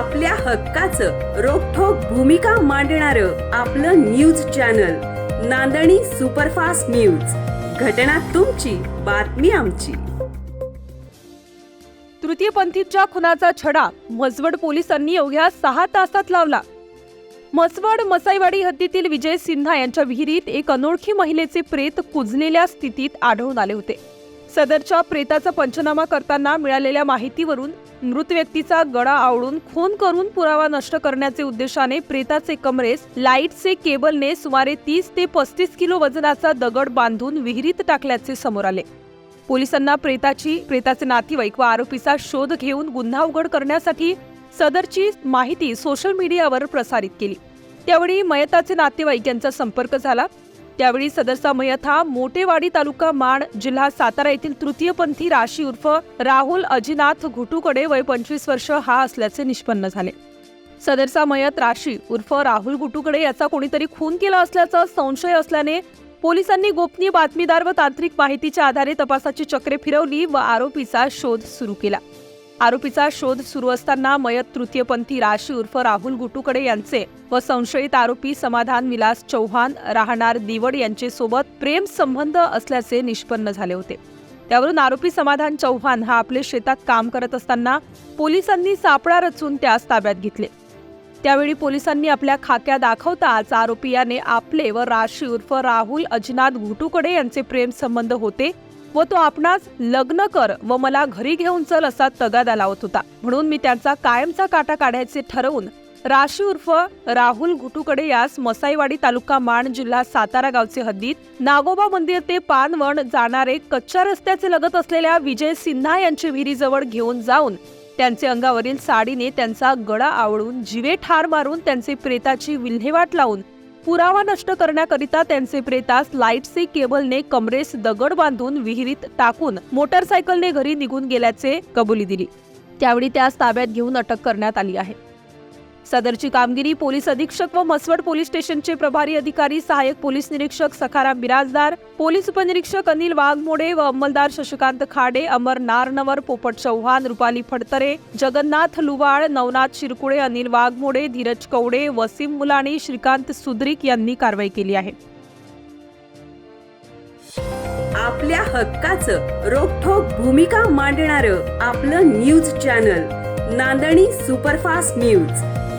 आपल्या हक्काचं रोखोक भूमिका मांडणार आपलं न्यूज चॅनल नांदणी सुपरफास्ट न्यूज. घटना तुमची बातमी आमची. तृतीयपंथीच्या खुनाचा छडा मजवड पोलिसांनी अवघ्या सहा तासात लावला. म्हसवड मसाईवाडी हद्दीतील विजय सिन्हा यांच्या विहिरीत एक अनोळखी महिलेचे प्रेत कुजलेल्या स्थितीत आढळून आले होते. सदरच्या प्रेताचा पंचनामा करताना मिळालेल्या माहितीवरून मृत व्यक्तीचा गळा आवडून खून करून पुरावा नष्ट करण्याचे उद्देशाने प्रेताचे कमरेस लाईटचे केबलने सुमारे तीस ते पस्तीस किलो वजनाचा दगड बांधून विहिरीत टाकल्याचे समोर आले. पोलिसांना प्रेताची प्रेताचे नातेवाईक व आरोपीचा शोध घेऊन गुन्हा उघड करण्यासाठी सदरची माहिती सोशल मीडियावर प्रसारित केली. त्यावेळी मयताचे नातेवाईक यांचा संपर्क झाला. त्यावेळी सदरचा मयत हा मोटेवाडी तालुका माण जिल्हा सातारा येथील तृतीयपंथी राशी उर्फ राहुल अजिनाथ घुटूकडे वय पंचवीस वर्ष हा असल्याचे निष्पन्न झाले. सदरचा मयत राशी उर्फ राहुल गुटूकडे याचा कोणीतरी खून केला असल्याचा संशय असल्याने पोलिसांनी गोपनीय बातमीदार व तांत्रिक माहितीच्या आधारे तपासाची चक्रे फिरवली व आरोपीचा शोध सुरू केला. आरोपीचा शोध सुरू असताना मयत तृतीयपंथी राशी उर्फ राहुल गुटुकडे यांचे व संशयित आरोपी समाधान विलास चौहान राहणार दिवड यांचे सोबत प्रेम संबंध असल्याचे निष्पन्न झाले होते. त्यावरून आरोपी समाधान चौहान हा आपले शेतात काम करत असताना पोलिसांनी सापळा रचून त्यास ताब्यात घेतले. त्यावेळी पोलिसांनी आपल्या खाक्या दाखवताच आरोपी याने आपले व राशी उर्फ राहुल अजिनाथ घुटूकडे यांचे प्रेम संबंध होते व तो आपणास लग्न कर व मला घरी घेऊन चल असा तगादा लावत होता. म्हणून मी त्यांचा कायमचा काटा काढायचे ठरवून राशी उर्फ राहुल घुटूकडे यास मसाईवाडी तालुका माण जिल्हा सातारा गावचे हद्दीत नागोबा मंदिर ते पानवण जाणारे कच्च्या रस्त्याचे लगत असलेल्या विजय सिन्हा यांच्या विहिरीजवळ घेऊन जाऊन त्यांचे अंगावरील साडीने त्यांचा गळा आवळून जिवे ठार मारून त्यांचे प्रेताची विल्हेवाट लावून पुरावा नष्ट करण्याकरिता त्यांचे प्रेतास लाईटचे केबलने कमरेस दगड बांधून विहिरीत टाकून मोटरसायकलने घरी निघून गेल्याचे कबुली दिली. त्यावेळी त्यास ताब्यात घेऊन अटक करण्यात आली आहे. सदरची कामगिरी पोलीस अधीक्षक व मसवड पोलीस स्टेशनचे प्रभारी अधिकारी सहाय्यक पोलीस निरीक्षक सखाराम बिराजदार पोलीस उपनिरीक्षक अनिल वाघमोडे व अंमलदार शशिकांत खाडे अमर नारनवर पोपट चव्हाण रुपाली फडतरे जगन्नाथ लुवाळ नवनाथ शिरकुळे अनिल वाघमोडे धीरज कवडे वसीम मुलाणी श्रीकांत सुद्रिक यांनी कारवाई केली आहे. आपल्या हक्काचं रोखोक भूमिका मांडणार आपलं न्यूज चॅनल नांदणी सुपरफास्ट न्यूज.